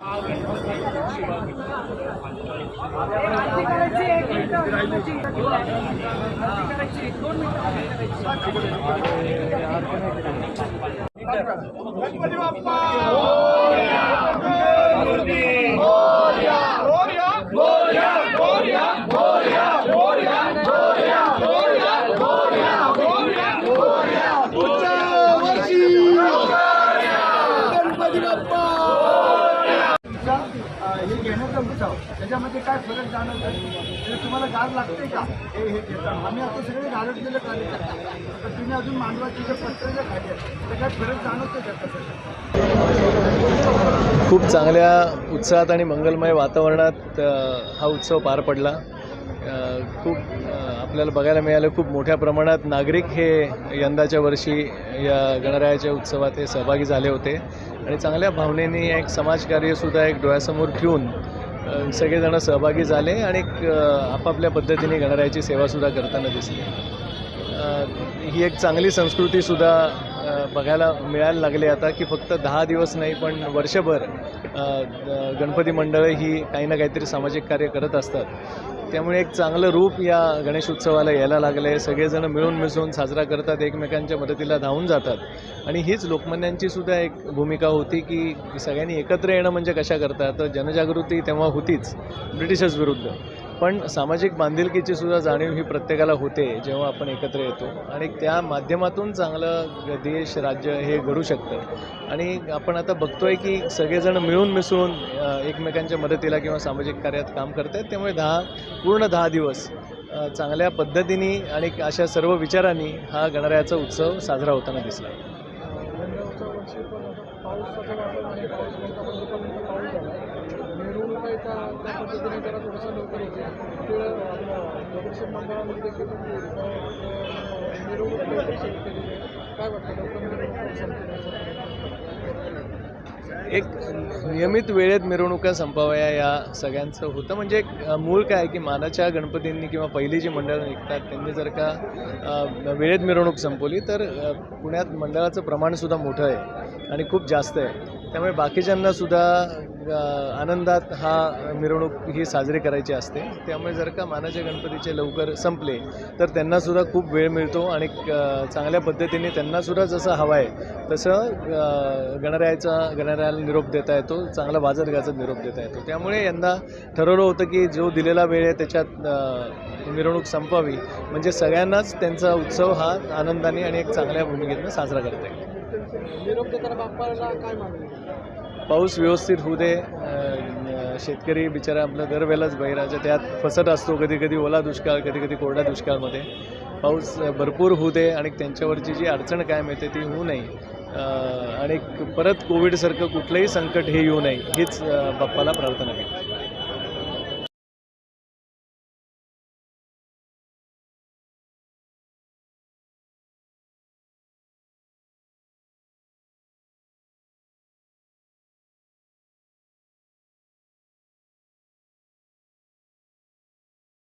हे त्याच्यामध्ये काय फरक जाणवत म्हणजे तुम्हाला गाज लागते का? हे हे घेताना आम्ही आता सगळे गारटलेले कार्यकर्ते तर तुम्ही अजून मांडवाची जे पत्र जे खाली तर काय फरक जाणवते का कसं खूप चांगल्या उत्साहात आणि मंगलमय वातावरणात हा उत्सव पार पडला. खूप आपल्याला बघायला मिळालं खूप मोठ्या प्रमाणात नागरिक हे यंदाच्या वर्षी या गणरायाच्या उत्सवात हे सहभागी झाले होते. आणि चांगल्या भावनेने एक समाजकार्यसुद्धा एक डोळ्यासमोर ठेवून सगळेजण सहभागी झाले आणि एक, आपापल्या पद्धतीने गणरायाची सेवासुद्धा करताना दिसली. ही एक चांगली संस्कृतीसुद्धा बघायला मिळायला लागली आता की फक्त दहा दिवस नाही पण वर्षभर ग- गणपती मंडळं ही काही ना काहीतरी सामाजिक कार्य करत असतात. त्यामुळे एक चांगलं रूप या गणेश उत्सवाला यायला लागलं आहे सगळेजण मिळून मिसळून साजरा करतात एकमेकांच्या मदतीला धावून जातात. आणि हीच लोकमान्यांची सुद्धा एक भूमिका होती की सगळ्यांनी एकत्र येणं म्हणजे कशा करतात? तर जनजागृती तेव्हा होतीच ब्रिटिशर्स विरुद्ध पण सामाजिक बांधिलकीची सुद्धा जाणीव ही प्रत्येकाला होते जेव्हा आपण एकत्र येतो. आणि त्या माध्यमातून चांगलं देश राज्य हे घडू शकतं. आणि आपण आता बघतोय की सगळेजण मिळून मिसळून एकमेकांच्या मदतीला किंवा सामाजिक कार्यात काम करत आहेत त्यामुळे दहा पूर्ण दहा दिवस चांगल्या पद्धतीने आणि अशा सर्व विचारांनी हा गणरायाचा उत्सव साजरा होताना दिसला. यंदाच्या त्या पद्धतीने जरा थोडंसं लवकर होते ते आपलं मंडळामध्ये देखील मिरवणूक काय वाटतं? लवकर एक नियमित वेळेत मिरवणुका संपावया या सगळ्यांचं होतं. म्हणजे मूळ काय की मानाच्या गणपतींनी किंवा पहिली जी मंडळं निघतात त्यांनी जर का वेळेत मिरवणूक संपवली तर पुण्यात मंडळाचं प्रमाणसुद्धा मोठं आहे आणि खूप जास्त आहे. त्यामुळे बाकीच्यांनासुद्धा आनंदात हा मिरवणूक ही साजरी करायची असते. त्यामुळे जर का मानाच्या गणपतीचे लवकर संपले तर त्यांनासुद्धा खूप वेळ मिळतो आणि चांगल्या पद्धतीने त्यांनासुद्धा जसं हवं आहे तसं गणरायाचा गणरायाला निरोप देता येतो चांगला वाजत गाजत निरोप देता येतो. त्यामुळे यंदा ठरवलं होतं की जो दिलेला वेळ आहे त्याच्यात मिरवणूक संपावी म्हणजे सगळ्यांनाच त्यांचा उत्सव हा आनंदाने आणि एक चांगल्या भूमिकेतनं साजरा करता येईल. निरोप देताना बाप्पाला काय मागणी? पाऊस व्यवस्थित होऊ दे शेतकरी बिचारा आपलं दरवेळेलाच बहिराच्या त्यात फसत असतो कधी कधी ओला दुष्काळ कधी कधी कोरडा दुष्काळमध्ये. पाऊस भरपूर होऊ दे आणि त्यांच्यावरची जी अडचण कायम येते ती होऊ नये. आणि परत कोविडसारखं कुठलंही संकट हे येऊ नये हीच बाप्पाला प्रार्थना केली